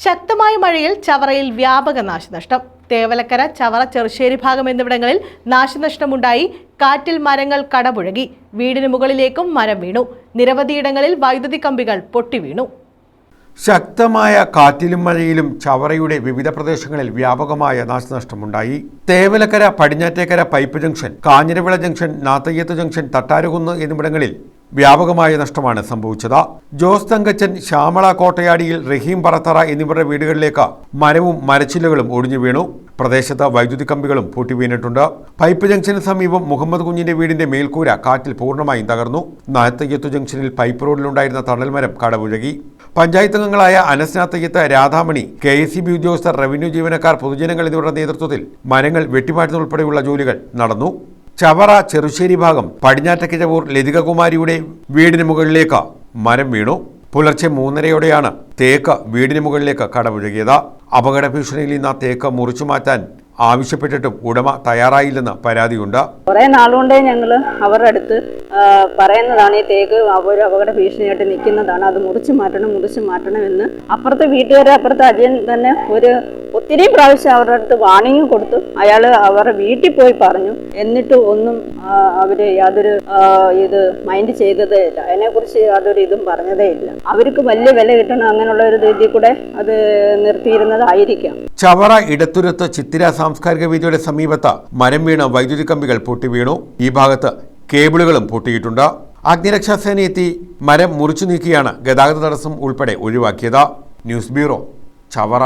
ശക്തമായ മഴയിൽ ചവറയിൽ വ്യാപക നാശനഷ്ടം. തേവലക്കര ചവറ ചെറുശ്ശേരി ഭാഗം എന്നിവിടങ്ങളിൽ നാശനഷ്ടമുണ്ടായി. കാറ്റിൽ മരങ്ങൾ കടപുഴകി. വീടിന് മുകളിലേക്കും മരം വീണു. നിരവധിയിടങ്ങളിൽ വൈദ്യുതി കമ്പികൾ പൊട്ടിവീണു ശക്തമായ കാറ്റിലും മഴയിലും ചവറയുടെ വിവിധ പ്രദേശങ്ങളിൽ വ്യാപകമായ നാശനഷ്ടമുണ്ടായി. Thevalakkara Padinjattekkara pipe junction Kanjiravila junction Nathayyath junction Thattarukunnu എന്നിവിടങ്ങളിൽ വ്യാപകമായ നഷ്ടമാണ് സംഭവിച്ചത്. ജോസ് തങ്കച്ചൻ ശ്യാമള കോട്ടയാടിയിൽ റഹീം പറത്തറ എന്നിവരുടെ വീടുകളിലേക്ക് മരവും മരച്ചില്ലകളും ഒടിഞ്ഞു വീണു. പ്രദേശത്ത് വൈദ്യുതി കമ്പികളും പൊട്ടി വീണിട്ടുണ്ട്. പൈപ്പ് ജംഗ്ഷന് സമീപം മുഹമ്മദ് കുഞ്ഞിന്റെ വീടിന്റെ മേൽക്കൂര കാറ്റിൽ പൂർണമായും തകർന്നു. നാത്തയ്യത്ത് ജംഗ്ഷനിൽ പൈപ്പ് റോഡിലുണ്ടായിരുന്ന തണൽമരം കടപുഴകി. പഞ്ചായത്ത് അംഗങ്ങളായ അനസ്നാത്തയ്യത്ത് Radhamani K S C B ഉദ്യോഗസ്ഥർ റവന്യൂ ജീവനക്കാർ പൊതുജനങ്ങൾ എന്നിവരുടെ നേതൃത്വത്തിൽ മരങ്ങൾ വെട്ടിമാറ്റുന്നതുൾപ്പെടെയുള്ള ജോലികൾ നടന്നു. ചവറ ചെറുശ്ശേരി ഭാഗം പടിഞ്ഞാറ്റക്കിഴവൂർ ലതികകുമാരിയുടെ വീടിന് മുകളിലേക്ക് മരം വീണു. പുലർച്ചെ മൂന്നരയോടെയാണ് തേക്ക് വീടിന് മുകളിലേക്ക് കടപുഴകിയത്. അപകട ഭീഷണിയിൽ നിന്ന് തേക്ക് മുറിച്ചു മാറ്റാൻ ആവശ്യപ്പെട്ടിട്ടും ഉടമ തയ്യാറായില്ലെന്ന് പരാതിയുണ്ട്. കുറെ നാളുകൊണ്ടേ ഞങ്ങൾ അവരുടെ അടുത്ത് പറയുന്നതാണ് ഈ തേക്ക് അവർ അപകട ഭീഷണിയായിട്ട് നിൽക്കുന്നതാണ്. അത് മുറിച്ച് മാറ്റണം മുറിച്ച് മാറ്റണം എന്ന്. അപ്പുറത്തെ വീട്ടുകാരെ അപ്പുറത്തെ അജയൻ തന്നെ ഒരു ഒത്തിരി പ്രാവശ്യം അവരുടെ അടുത്ത് വാണിംഗ് കൊടുത്തു. അയാൾ അവരുടെ വീട്ടിൽ പോയി പറഞ്ഞു. എന്നിട്ട് ഒന്നും അവർ യാതൊരു ഇത് മൈൻഡ് ചെയ്തതേ ഇല്ല. അതിനെക്കുറിച്ച് യാതൊരു ഇതും പറഞ്ഞതേ ഇല്ല. അവർക്ക് വലിയ വില കിട്ടണം അങ്ങനെയുള്ള ഒരു രീതിയിൽ കൂടെ അത് നിർത്തിയിരുന്നതായിരിക്കാം. ചവറ ഇടത്തുരത്ത് ചിത്തിര സാംസ്കാരിക വേദിയുടെ സമീപത്ത് മരം വീണ വൈദ്യുതി കമ്പികൾ പൊട്ടി വീണു. ഈ ഭാഗത്ത് കേബിളുകളും പൊട്ടിയിട്ടുണ്ട്. അഗ്നിരക്ഷാസേന എത്തി മരം മുറിച്ചു നീക്കിയാണ് ഗതാഗത തടസ്സം ഉൾപ്പെടെ ഒഴിവാക്കിയത്. News bureau Chavara.